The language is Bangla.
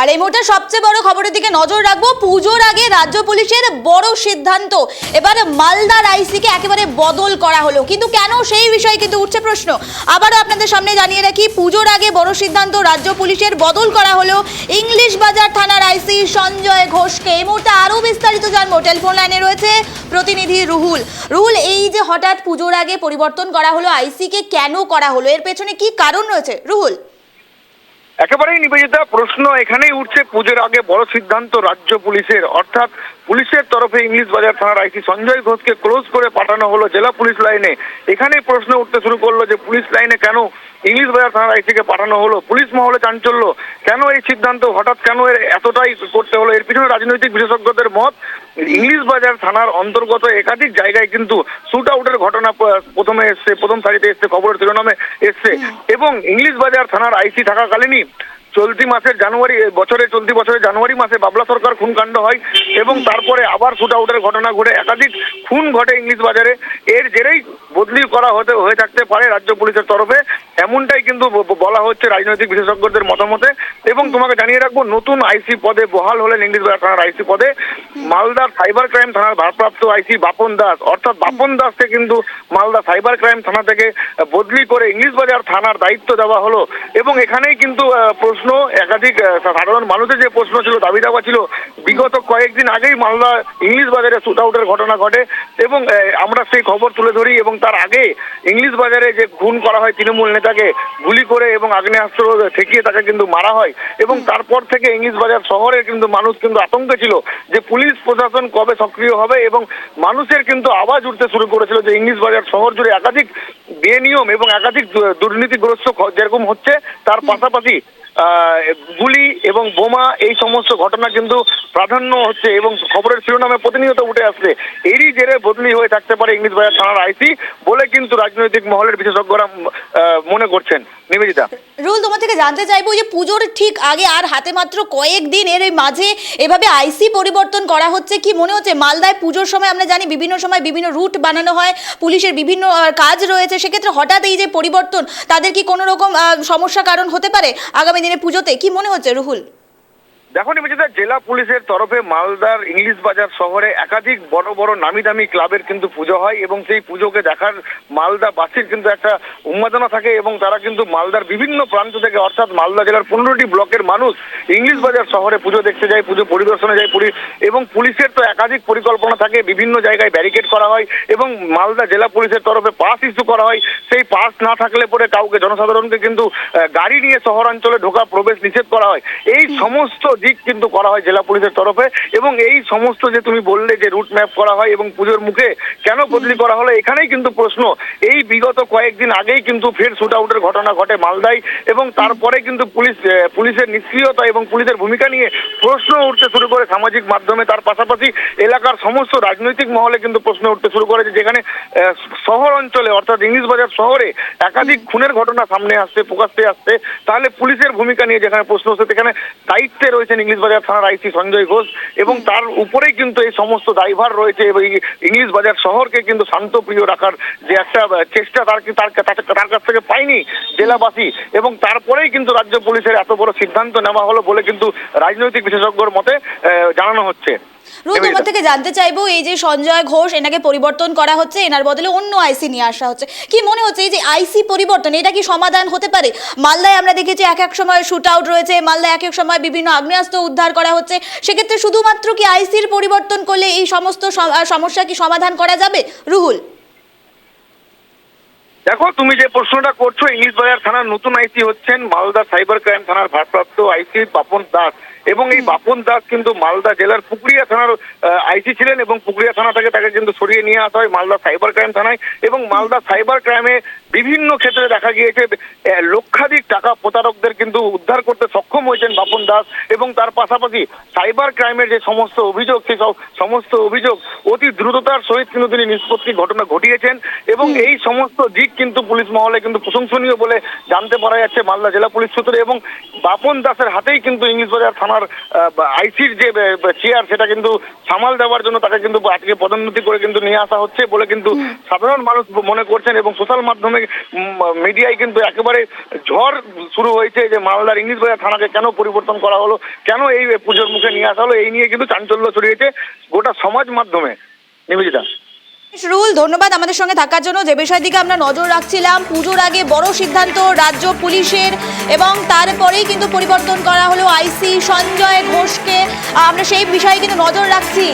আর এই মুহূর্তে সবচেয়ে বড় খবরের দিকে নজর রাখব। পুজোর আগে রাজ্য পুলিশের বড় সিদ্ধান্ত। এবার মালদার আইসিকে একেবারে বদল করা হলো। কিন্তু কেন সেই বিষয়ে কিন্তু উঠছে প্রশ্ন। আবারও আপনাদের সামনে জানিয়ে রাখি, পুজোর আগে বড় সিদ্ধান্ত রাজ্য পুলিশের বদল করা হলো ইংলিশ বাজার থানার আইসি সঞ্জয় ঘোষকে। এই মুহূর্তে আরও বিস্তারিত জানব। টেলিফোন লাইনে রয়েছে প্রতিনিধি রুহুল। রুহুল, এই যে হঠাৎ পুজোর আগে পরিবর্তন করা হলো, আইসিকে কেন করা হলো? এর পেছনে কি কারণ রয়েছে? রুহুল। একেবারেই নিবেদিতা, প্রশ্ন এখানেই উঠছে, পুজোর আগে বড় সিদ্ধান্ত রাজ্য পুলিশের। অর্থাৎ পুলিশের তরফে ইংলিশ বাজার থানার আইসি সঞ্জয় ঘোষকে ক্লোজ করে পাঠানো হলো জেলা পুলিশ লাইনে। এখানেই প্রশ্ন উঠতে শুরু করল যে পুলিশ লাইনে কেন ইংলিশ বাজার থানার আইসিকে পাঠানো হলো, পুলিশ মহলে চাঞ্চল্য। কেন এই সিদ্ধান্ত? হঠাৎ কেন এর এতটাই করতে হলো? এর পিছনে রাজনৈতিক বিশেষজ্ঞদের মত, ইংলিশ বাজার থানার অন্তর্গত একাধিক জায়গায় কিন্তু শুট আউটের ঘটনা প্রথমে এসছে, প্রথম সারিতে এসছে, খবরের শিরোনামে এসছে। এবং ইংলিশ বাজার থানার আইসি থাকাকালীনই চলতি মাসের জানুয়ারি বছরে চলতি বছরের জানুয়ারি মাসে বাবলা সরকার খুন কাণ্ড হয় এবং তারপরে আবার শুট আউটের ঘটনা ঘটে। একাধিক খুন ঘটে ইংলিশ বাজারে। এর জেরেই বদলি করা হতে, হয়ে থাকতে পারে রাজ্য পুলিশের তরফে। এমনটাই কিন্তু বলা হচ্ছে রাজনৈতিক বিশেষজ্ঞদের মতামতে। এবং তোমাকে জানিয়ে রাখব, নতুন আইসি পদে বহাল হলেন ইংলিশ বাজার থানার আইসি পদে। মালদার সাইবার ক্রাইম থানার ভারপ্রাপ্ত আইসি বাপন দাস। অর্থাৎ বাপন দাসকে কিন্তু মালদা সাইবার ক্রাইম থানা থেকে বদলি করে ইংলিশ বাজার থানার দায়িত্ব দেওয়া হলো। এবং এখানেই কিন্তু প্রশ্ন, একাধিক সাধারণ মানুষের যে প্রশ্ন ছিল, দাবি দাওয়া ছিল, বিগত কয়েকদিন আগেই মালদা ইংলিশ বাজারে শুট আউটের ঘটনা ঘটে। এবং আমরা সেই খবর তুলে ধরি এবং তার আগে ইংলিশ বাজারে যে খুন করা হয় তৃণমূল নেতাকে গুলি করে এবং আগ্নেয়াস্ত্র ঠেকিয়ে তাকে কিন্তু মারা হয়। এবং তারপর থেকে ইংলিশ বাজার শহরের কিন্তু মানুষ কিন্তু আতঙ্কে ছিল যে পুলিশ প্রশাসন কবে সক্রিয় হবে এবং মানুষের কিন্তু আওয়াজ উঠতে শুরু করেছিল যে ইংলিশ বাজার শহর জুড়ে একাধিক বেনিয়ম এবং একাধিক দুর্নীতিগ্রস্ত যেরকম হচ্ছে তার পাশাপাশি গুলি এবং বোমা, এই সমস্ত ঘটনা কিন্তু প্রাধান্য হচ্ছে এবং খবরের শিরোনামে প্রতিনিয়ত উঠে আসছে। এরই জেরে বদলি হয়ে থাকতে পারে ইংলিশ বাজার থানার আইসি বলে কিন্তু রাজনৈতিক মহলের বিশেষজ্ঞরা মনে করছেন। নিবেদিতা? রুল, তোমার থেকে জানতে চাইব যে পুজোর ঠিক আগে আর হাতে মাত্র কয়েকদিন এর মাঝে এভাবে আইসি পরিবর্তন করা হচ্ছে। কি মনে হচ্ছে মালদায় পুজোর সময় আমরা জানি বিভিন্ন সময় বিভিন্ন রুট বানানো হয়, পুলিশের বিভিন্ন কাজ রয়েছে। সেক্ষেত্রে হঠাৎ এই যে পরিবর্তন, তাদের কি কোনো রকম সমস্যা কারণ হতে পারে আগামী দিনে পুজোতে? কি মনে হচ্ছে রুহুল? দেখো নিবেদিতা জেলা পুলিশের তরফে মালদার ইংলিশ বাজার শহরে একাধিক বড় বড় নামি দামি ক্লাবের কিন্তু পুজো হয় এবং সেই পুজোকে দেখার মালদা বাসীর কিন্তু একটা উন্মাদনা থাকে এবং তারা কিন্তু মালদার বিভিন্ন প্রান্ত থেকে অর্থাৎ মালদা জেলার পনেরোটি ব্লকের মানুষ ইংলিশ বাজার শহরে পুজো দেখতে যায় পুজো পরিদর্শনে যায় পুরি এবং পুলিশের তো একাধিক পরিকল্পনা থাকে বিভিন্ন জায়গায় ব্যারিকেড করা হয় এবং মালদা জেলা পুলিশের তরফে পাস ইস্যু করা হয়। সেই পাস না থাকলে পরে কাউকে জনসাধারণকে কিন্তু গাড়ি নিয়ে শহরাঞ্চলে ঢোকা প্রবেশ নিষেধ করা হয়। এই সমস্ত দিক কিন্তু করা হয় জেলা পুলিশের তরফে এবং এই সমস্ত যে তুমি বললে যে রুট ম্যাপ করা হয় এবং পুজোর মুখে কেন বদলি করা হলো এখানেই কিন্তু প্রশ্ন। এই বিগত কয়েকদিন আগেই কিন্তু ফের শুট আউটের ঘটনা ঘটে মালদায় এবং তারপরে কিন্তু পুলিশ পুলিশের নিষ্ক্রিয়তা এবং পুলিশের ভূমিকা নিয়ে প্রশ্ন উঠতে শুরু করে সামাজিক মাধ্যমে। তার পাশাপাশি এলাকার সমস্ত রাজনৈতিক মহলে কিন্তু প্রশ্ন উঠতে শুরু করে যে যেখানে শহর অঞ্চলে অর্থাৎ ইংলিশ বাজার শহরে একাধিক খুনের ঘটনা সামনে আসছে প্রকাশ্যে আসছে। তাহলে পুলিশের ভূমিকা নিয়ে যেখানে প্রশ্ন হচ্ছে সেখানে দায়িত্বে রয়েছেন ইংলিশ বাজার থানার আইসি সঞ্জয় ঘোষ এবং তার উপরেই কিন্তু এই সমস্ত দায়ভার রয়েছে এবং ইংলিশ বাজার শহরকে কিন্তু শান্তপ্রিয় রাখার যে একটা চেষ্টা তার তার তার- কাছ থেকে পায়নি জেলাবাসী এবং তারপরেই কিন্তু রাজ্য পুলিশের এত বড় সিদ্ধান্ত নেওয়া হলো বলে কিন্তু রাজনৈতিক বিশেষজ্ঞর মতে আহ, জানানো হচ্ছে। তোমার থেকে জানতে চাইব এই যে সঞ্জয় ঘোষ এনাকে পরিবর্তন করা হচ্ছে এনার বদলে অন্য আইসি নিয়ে আসা হচ্ছে। কি মনে হচ্ছে এই যে আইসি পরিবর্তন এটা কি সমাধান হতে পারে? মালদায় আমরা দেখেছি এক এক সময় শুট আউট রয়েছে মালদায় এক এক সময় বিভিন্ন আগ্নেয়াস্ত্র উদ্ধার করা হচ্ছে। সেক্ষেত্রে শুধুমাত্র কি আইসির পরিবর্তন করলে এই সমস্ত সমস্যা কি সমাধান করা যাবে? রুহুল। দেখো তুমি যে প্রশ্নটা করছ ইংলিশ বাজার থানার নতুন আইসি হচ্ছেন মালদা সাইবার ক্রাইম থানার ভারপ্রাপ্ত আইসি পাপন দাস। এবং এই বাপন দাস কিন্তু মালদা জেলার পুকুরিয়া থানার আইসি ছিলেন এবং পুকুরিয়া থানা থেকে তাকে কিন্তু সরিয়ে নিয়ে আসা হয় মালদা সাইবার ক্রাইম থানায় এবং মালদা সাইবার ক্রাইমে বিভিন্ন ক্ষেত্রে দেখা গিয়েছে লক্ষাধিক টাকা প্রতারকদের কিন্তু উদ্ধার করতে সক্ষম হয়েছেন বাপন দাস এবং তার পাশাপাশি সাইবার ক্রাইমের যে সমস্ত অভিযোগ সেই সমস্ত অভিযোগ অতি দ্রুততার সহিত কিন্তু তিনি নিষ্পত্তি ঘটনা ঘটিয়েছেন এবং এই সমস্ত দিক কিন্তু পুলিশ মহলে কিন্তু প্রশংসনীয় বলে জানতে পারা যাচ্ছে মালদা জেলা পুলিশ সূত্রে এবং বাপন দাসের হাতেই কিন্তু ইংলিশ বাজার থানার আইসির যে চেয়ার সেটা কিন্তু সামাল দেওয়ার জন্য তাকে কিন্তু আজকে পদোন্নতি করে কিন্তু নিয়ে আসা হচ্ছে বলে কিন্তু সাধারণ মানুষ মনে করছেন এবং সোশ্যাল মাধ্যমে মিডিয়ায় কিন্তু একেবারে ঝড় শুরু হয়েছে যে মালদার ইংলিশ বাজার থানাকে কেন পরিবর্তন করা হলো? কেন এই পুজোর মুখে নিয়ে আসা হলো? এই নিয়ে কিন্তু চাঞ্চল্য ছড়িয়েছে গোটা সমাজ মাধ্যমে। নিবেদিতা। রুল ধন্যবাদ আমাদের সঙ্গে থাকার জন্য। যে বিষয়ের দিকে আমরা নজর রাখছিলাম, পুজোর আগে বড় সিদ্ধান্ত রাজ্য পুলিশের এবং তারপরেই কিন্তু পরিবর্তন করা হলো আইসি সঞ্জয় ঘোষকে। আমরা সেই বিষয়ে কিন্তু নজর রাখছি।